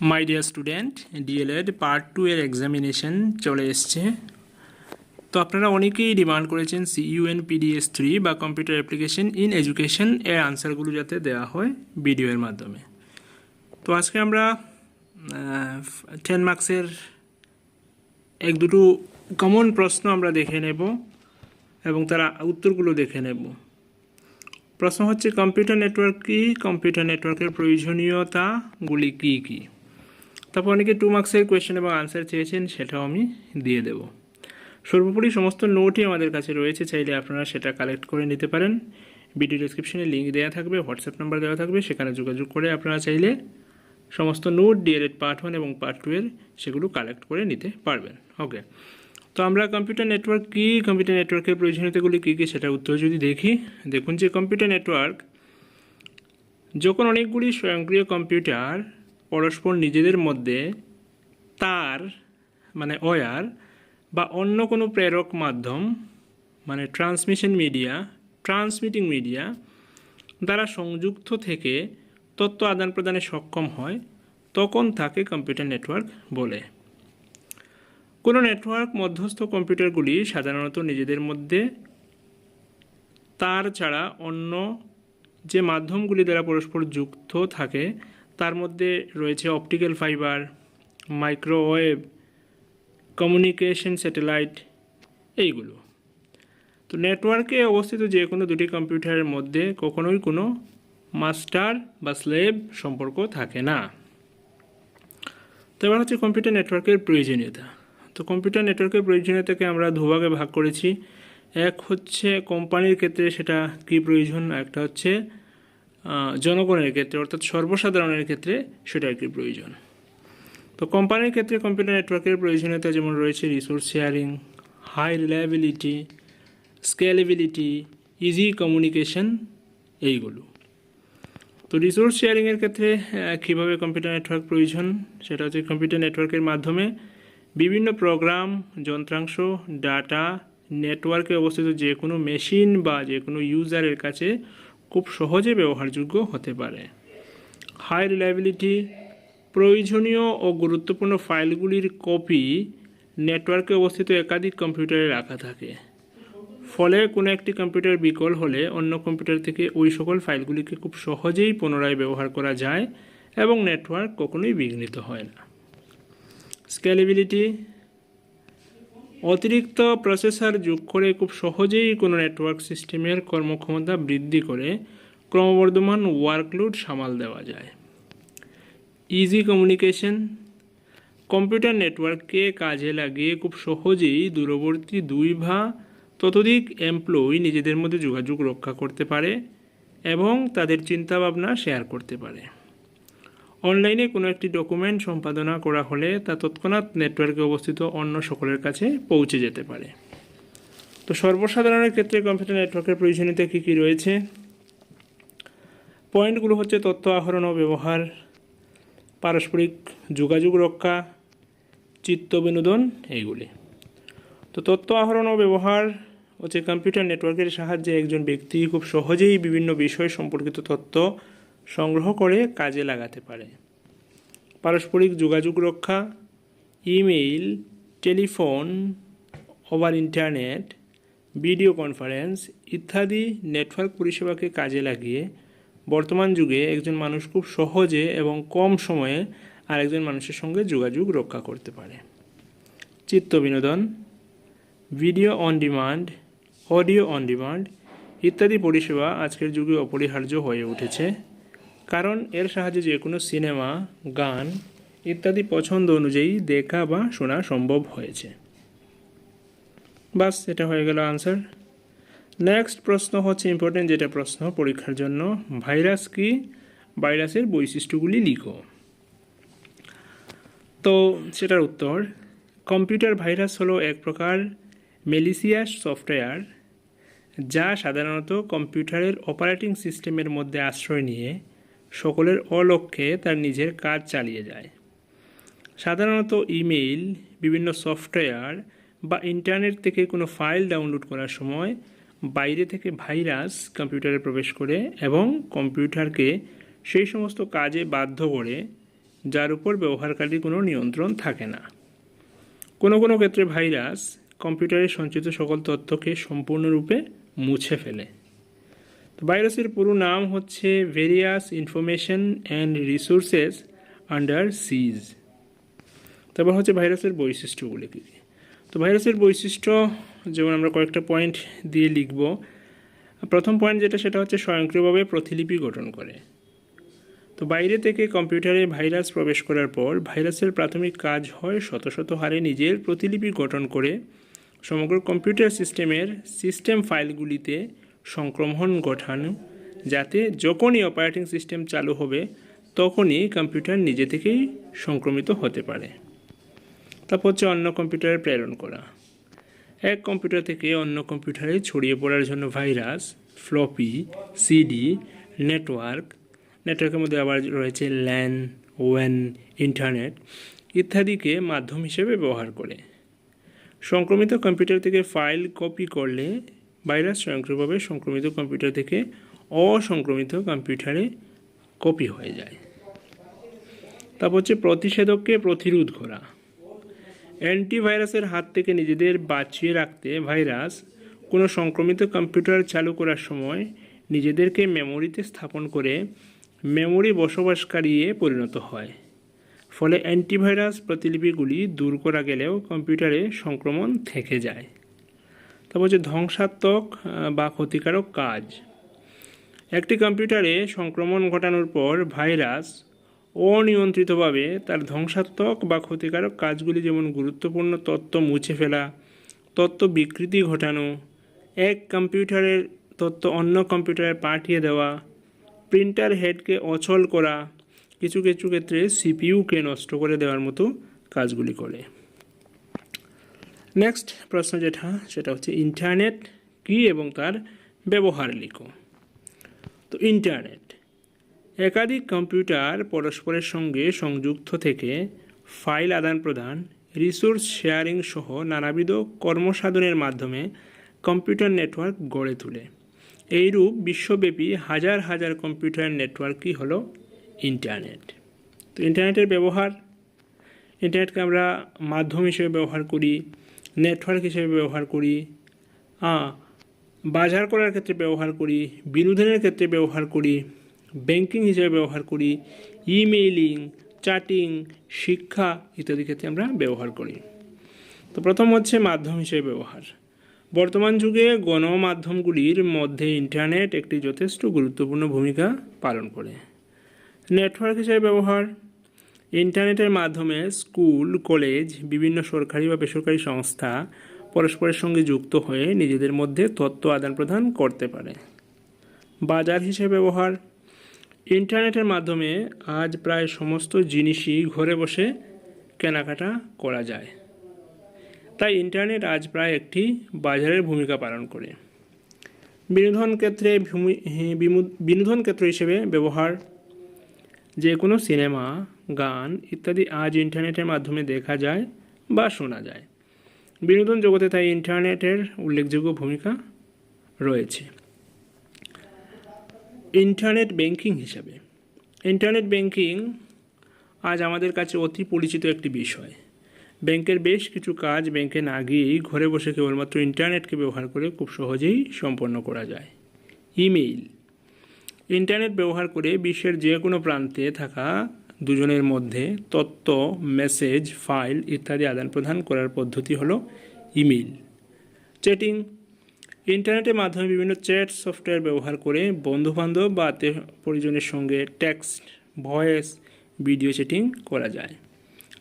My dear student DElEd part two এর examination চলে এসছে। তো আপনারা অনেকেই ডিমান্ড করেছেন সিইউএন পিডিএস থ্রি বা কম্পিউটার অ্যাপ্লিকেশন ইন এডুকেশন এর আনসারগুলো যাতে দেওয়া হয় ভিডিওর মাধ্যমে। তো আজকে আমরা টেন মার্কসের এক দুটো কমন প্রশ্ন আমরা দেখে নেব এবং তার উত্তরগুলো দেখে নেব। প্রশ্ন হচ্ছে কম্পিউটার নেটওয়ার্ক কি? কম্পিউটার নেটওয়ার্কের প্রয়োজনীয়তাগুলি কী কী? তারপর অনেকে টু মার্কসের কোয়েশ্চেন এবং আনসার চেয়েছেন, সেটাও আমি দিয়ে দেব। সর্বোপরি সমস্ত নোটই আমাদের কাছে রয়েছে, চাইলে আপনারা সেটা কালেক্ট করে নিতে পারেন। ভিডিও ডিসক্রিপশনে লিঙ্ক দেওয়া থাকবে হোয়াটসঅ্যাপ নাম্বার দেওয়া থাকবে, সেখানে যোগাযোগ করে আপনারা চাইলে সমস্ত নোট ডিএলএড পার্ট ওয়ান এবং পার্ট টু এর সেগুলো কালেক্ট করে নিতে পারবেন। ওকে তো আমরা কম্পিউটার নেটওয়ার্ক কী? কম্পিউটার নেটওয়ার্কের প্রয়োজনীয়তাগুলি কী কী সেটা উত্তর যদি দেখি, দেখুন যে কম্পিউটার নেটওয়ার্ক যখন অনেকগুলি স্বয়ংক্রিয় কম্পিউটার পরস্পর নিজেদের মধ্যে তার মানে ওয়ার বা অন্য কোনো প্রেরক মাধ্যম মানে ট্রান্সমিশন মিডিয়া ট্রান্সমিটিং মিডিয়া দ্বারা সংযুক্ত থেকে তথ্য আদান প্রদানে সক্ষম হয়, তখন তাকে কম্পিউটার নেটওয়ার্ক বলে। কোনো নেটওয়ার্ক মধ্যস্থ কম্পিউটারগুলি সাধারণত নিজেদের মধ্যে তার ছাড়া অন্য যে মাধ্যমগুলি দ্বারা পরস্পর যুক্ত থাকে তার মধ্যে রয়েছে optical fibre, microwave, communication satellite, এইগুলো। তো নেটওয়ার্কে অবস্থিত যে কোনো দুটি কম্পিউটারের মধ্যে কখনোই কোনো মাস্টার বা স্লেভ সম্পর্ক থাকে না। তো এবার হচ্ছে কম্পিউটার নেটওয়ার্কের প্রয়োজনীয়তা। তো কম্পিউটার নেটওয়ার্কের প্রয়োজনীয়তাকে আমরা দুভাগে ভাগ করেছি। এক হচ্ছে কোম্পানির ক্ষেত্রে সেটা কী প্রয়োজন একটা হচ্ছে জনগণের ক্ষেত্রে, অর্থাৎ সর্বসাধারণের ক্ষেত্রে সেটা আর কি প্রয়োজন। তো কোম্পানির ক্ষেত্রে কম্পিউটার নেটওয়ার্কের প্রয়োজনীয়তা যেমন রয়েছে resource sharing high reliability scalability easy communication এইগুলো। তো রিসোর্স শেয়ারিংয়ের ক্ষেত্রে কীভাবে কম্পিউটার নেটওয়ার্ক প্রয়োজন? সেটা হচ্ছে কম্পিউটার নেটওয়ার্কের মাধ্যমে বিভিন্ন প্রোগ্রাম যন্ত্রাংশ ডাটা নেটওয়ার্কে অবস্থিত যে কোনো মেশিন বা যে কোনো ইউজারের কাছে খুব সহজে ব্যবহারযোগ্য হতে পারে। হাই রিলায়েবিলিটি প্রয়োজনীয় ও গুরুত্বপূর্ণ ফাইলগুলির কপি নেটওয়ার্কে অবস্থিত একাধিক কম্পিউটারে রাখা থাকে। ফলে কোনো একটি কম্পিউটার বিকল হলে অন্য কম্পিউটার থেকে ওই সকল ফাইলগুলিকে খুব সহজেই পুনরায় ব্যবহার করা যায় এবং নেটওয়ার্ক কখনোই বিঘ্নিত হয় না। স্কেলেবিলিটি অতিরিক্ত প্রসেসর যোগ করে খুব সহজেই কোনো নেটওয়ার্ক সিস্টেমের কর্মক্ষমতা বৃদ্ধি করে ক্রমবর্ধমান ওয়ার্কলোড সামাল দেওয়া যায়। ইজি কমিউনিকেশন কম্পিউটার নেটওয়ার্ককে কাজে লাগিয়ে খুব সহজেই দূরবর্তী দুই ভা ততোধিক এমপ্লয়ি নিজেদের মধ্যে যোগাযোগ রক্ষা করতে পারে এবং তাদের চিন্তাভাবনা শেয়ার করতে পারে। অনলাইনে কোনো একটি ডকুমেন্ট সম্পাদনা করা হলে তা তৎক্ষণাৎ নেটওয়ার্কে অবস্থিত অন্য সকলের কাছে পৌঁছে যেতে পারে। তো সর্বসাধারণের ক্ষেত্রে কম্পিউটার নেটওয়ার্কের প্রয়োজনীয়তা কী কী রয়েছে? পয়েন্টগুলো হচ্ছে তথ্য আহরণ ও ব্যবহার, পারস্পরিক যোগাযোগ রক্ষা, চিত্ত বিনোদন এইগুলি। তো তথ্য আহরণ ও ব্যবহার হচ্ছে কম্পিউটার নেটওয়ার্কের সাহায্যে একজন ব্যক্তি খুব সহজেই বিভিন্ন বিষয় সম্পর্কিত তথ্য সংগ্রহ করে কাজে লাগাতে পারে। পারস্পরিক যোগাযোগ রক্ষা, email, telephone, over internet, video conference ইত্যাদি নেটওয়ার্ক পরিষেবাকে কাজে লাগিয়ে বর্তমান যুগে একজন মানুষ খুব সহজে এবং কম সময়ে আরেকজন মানুষের সঙ্গে যোগাযোগ রক্ষা করতে পারে। চিত্ত বিনোদন, video on demand, audio on demand ইত্যাদি পরিষেবা আজকের যুগে অপরিহার্য হয়ে উঠেছে। কারণ এর সাহায্যে যে কোনো সিনেমা, গান ইত্যাদি পছন্দ অনুযায়ী দেখা বা শোনা সম্ভব হয়েছে। বাস, এটা হয়ে গেল আনসার নেক্সট প্রশ্ন হচ্ছে ইম্পর্টেন্ট যেটা প্রশ্ন পরীক্ষার জন্য। ভাইরাস কি? ভাইরাসের বৈশিষ্ট্যগুলি লিখো। তো সেটার উত্তর, কম্পিউটার ভাইরাস হলো এক প্রকার মেলিসিয়াস সফটওয়্যার যা সাধারণত কম্পিউটারের অপারেটিং সিস্টেমের মধ্যে আশ্রয় নিয়ে সকলের অলক্ষ্যে তার নিজের কাজ চালিয়ে যায়। সাধারণত ইমেইল, বিভিন্ন সফটওয়্যার বা ইন্টারনেট থেকে কোনো ফাইল ডাউনলোড করার সময় বাইরে থেকে ভাইরাস কম্পিউটারে প্রবেশ করে এবং কম্পিউটারকে সেই সমস্ত কাজে বাধ্য করে, যার উপর ব্যবহারকারীর কোনো নিয়ন্ত্রণ থাকে না। কোনো কোনো ক্ষেত্রে ভাইরাস কম্পিউটারে সঞ্চিত সকল তথ্যকে সম্পূর্ণরূপে মুছে ফেলে। তো ভাইরাসের পুরো নাম হচ্ছে various information and resources under siege তারপর হচ্ছে ভাইরাসের বৈশিষ্ট্যগুলি কী? তো ভাইরাসের বৈশিষ্ট্য, যেমন আমরা কয়েকটা পয়েন্ট দিয়ে লিখব। প্রথম পয়েন্ট যেটা, সেটা হচ্ছে স্বয়ংক্রিয়ভাবে প্রতিলিপি গঠন করে। তো বাইরে থেকে কম্পিউটারে ভাইরাস প্রবেশ করার পর ভাইরাসের প্রাথমিক কাজ হয় শত শত হারে নিজের প্রতিলিপি গঠন করে সমগ্র কম্পিউটার সিস্টেমের সিস্টেম ফাইলগুলিতে সংক্রমণ ঘটানো, যাতে যখনই অপারেটিং সিস্টেম চালু হবে, তখনই কম্পিউটার নিজে থেকেই সংক্রমিত হতে পারে। তারপর হচ্ছে অন্য কম্পিউটারে প্রেরণ করা। এক কম্পিউটার থেকে অন্য কম্পিউটারে ছড়িয়ে পড়ার জন্য ভাইরাস ফ্লপি সিডি নেটওয়ার্ক নেটওয়ার্কের মধ্যে আবার রয়েছে ল্যান ওয়েন ইন্টারনেট ইত্যাদিকে মাধ্যম হিসেবে ব্যবহার করে। সংক্রমিত কম্পিউটার থেকে ফাইল কপি করলে ভাইরাস স্বয়ংক্রিয়ভাবে সংক্রমিত কম্পিউটার থেকে অসংক্রমিত কম্পিউটারে কপি হয়ে যায়। তারপর হচ্ছে প্রতিষেধককে প্রতিরোধ করা। অ্যান্টিভাইরাসের হাত থেকে নিজেদের বাঁচিয়ে রাখতে ভাইরাস কোনো সংক্রমিত কম্পিউটার চালু করার সময় নিজেদেরকে মেমোরিতে স্থাপন করে মেমোরি বসবাসকারীয়ে পরিণত হয়। ফলে অ্যান্টিভাইরাস প্রতিলিপিগুলি দূর করা গেলেও কম্পিউটারে সংক্রমণ থেকে যায়। তারপর হচ্ছে ধ্বংসাত্মক বা ক্ষতিকারক কাজ। একটি কম্পিউটারে সংক্রমণ ঘটানোর পর ভাইরাস অনিয়ন্ত্রিতভাবে তার ধ্বংসাত্মক বা ক্ষতিকারক কাজগুলি যেমন গুরুত্বপূর্ণ তথ্য মুছে ফেলা তথ্য বিকৃতি ঘটানো, এক কম্পিউটারের তথ্য অন্য কম্পিউটারে পাঠিয়ে দেওয়া, প্রিন্টার হেডকে অচল করা, কিছু কিছু ক্ষেত্রে সিপিইউকে নষ্ট করে দেওয়ার মতো কাজগুলি করে। নেক্সট প্রশ্ন যেটা, সেটা হচ্ছে ইন্টারনেট কী এবং তার ব্যবহার লিখো। তো ইন্টারনেট একাধিক কম্পিউটার পরস্পরের সঙ্গে সংযুক্ত থেকে ফাইল আদান প্রদান রিসোর্স শেয়ারিং সহ নানাবিধ কর্মসাধনের মাধ্যমে কম্পিউটার নেটওয়ার্ক গড়ে তোলে। এইরূপ বিশ্বব্যাপী হাজার হাজার কম্পিউটার নেটওয়ার্কই হলো ইন্টারনেট তো ইন্টারনেটের ব্যবহার ইন্টারনেটকে আমরা মাধ্যম হিসেবে ব্যবহার করি নেটওয়ার্ক হিসেবে ব্যবহার করি আহ, বাজার করার ক্ষেত্রে ব্যবহার করি বিনোদনের ক্ষেত্রে ব্যবহার করি ব্যাংকিং হিসেবে ব্যবহার করি ইমেইলিং চ্যাটিং শিক্ষা ইত্যাদি ক্ষেত্রে আমরা ব্যবহার করি। তো প্রথম হচ্ছে মাধ্যম হিসেবে ব্যবহার। বর্তমান যুগে গণমাধ্যমগুলির মধ্যে ইন্টারনেট একটি যথেষ্ট গুরুত্বপূর্ণ ভূমিকা পালন করে। নেটওয়ার্ক হিসেবে ব্যবহার ইন্টারনেটের মাধ্যমে স্কুল, কলেজ, বিভিন্ন সরকারি বা বেসরকারি সংস্থা পরস্পরের সঙ্গে যুক্ত হয়ে নিজেদের মধ্যে তথ্য আদান প্রদান করতে পারে। বাজার হিসেবে ব্যবহার। ইন্টারনেটের মাধ্যমে আজ প্রায় সমস্ত জিনিসই ঘরে বসে কেনাকাটা করা যায়। তাই ইন্টারনেট আজ প্রায় একটি বাজারের ভূমিকা পালন করে। বিনোদন ক্ষেত্রে বিনোদন ক্ষেত্র হিসেবে ব্যবহার যে কোনো সিনেমা, গান ইত্যাদি আজ ইন্টারনেটের মাধ্যমে দেখা যায় বা শোনা যায়। বিনোদন জগতে তাই ইন্টারনেটের উল্লেখযোগ্য ভূমিকা রয়েছে। ইন্টারনেট ব্যাংকিং হিসাবে। ইন্টারনেট ব্যাংকিং আজ আমাদের কাছে অতি পরিচিত একটি বিষয়। ব্যাংকের বেশ কিছু কাজ ব্যাংকে না গিয়েই ঘরে বসে কেবলমাত্র ইন্টারনেটকে ব্যবহার করে খুব সহজেই সম্পন্ন করা যায়। ইমেইল। ইন্টারনেট ব্যবহার করে বিশ্বের যে কোনো প্রান্তে থাকা দুজনের মধ্যে তথ্য মেসেজ, ফাইল ইত্যাদি আদান প্রদান করার পদ্ধতি হলো ইমেইল। চ্যাটিং। ইন্টারনেটের মাধ্যমে বিভিন্ন চ্যাট সফটওয়্যার ব্যবহার করে বন্ধুবান্ধব বা আত্মীয় পরিজনের সঙ্গে টেক্সট, ভয়েস, ভিডিও চ্যাটিং করা যায়।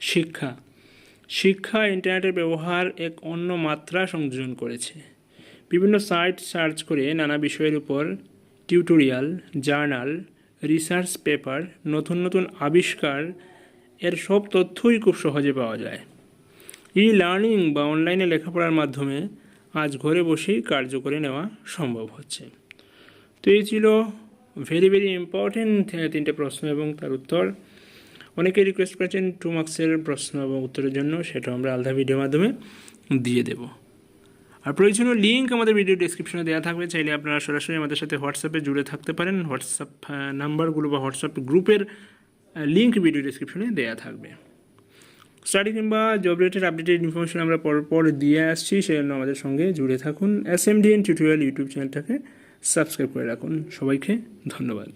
শিক্ষা। শিক্ষা ইন্টারনেটের ব্যবহার এক অন্য মাত্রা সংযোজন করেছে। বিভিন্ন সাইট সার্চ করে নানা বিষয়ের উপর টিউটোরিয়াল, জার্নাল, রিসার্চ পেপার, নতুন নতুন আবিষ্কার, এর সব তথ্যই খুব সহজে পাওয়া যায়। ই লার্নিং বা অনলাইনে লেখাপড়ার মাধ্যমে আজ ঘরে বসেই কার্য করে নেওয়া সম্ভব হচ্ছে। তো এই ছিল ভেরি ভেরি ইম্পর্টেন্ট তিনটে প্রশ্ন এবং তার উত্তর। অনেকে রিকোয়েস্ট করেছেন টু মার্কসের প্রশ্ন এবং উত্তরের জন্য, সেটা আমরা আলাদা ভিডিওর মাধ্যমে দিয়ে দেব। আর প্রয়োজনীয় লিঙ্ক আমাদের ভিডিও ডিসক্রিপশনে দেওয়া থাকবে। চাইলে আপনারা সরাসরি আমাদের সাথে হোয়াটসঅ্যাপে জুড়ে থাকতে পারেন। হোয়াটসঅ্যাপ নাম্বারগুলো বা হোয়াটসঅ্যাপ গ্রুপের লিঙ্ক ভিডিও ডিসক্রিপশনে দেওয়া থাকবে। স্টাডি কিংবা জব রিলেটেড আপডেটেড ইনফরমেশন আমরা পর পর দিয়ে আসছি। সেজন্য আমাদের সঙ্গে জুড়ে থাকুন। S M D N tutorial YouTube চ্যানেলটাকে সাবস্ক্রাইব করে রাখুন। সবাইকে ধন্যবাদ।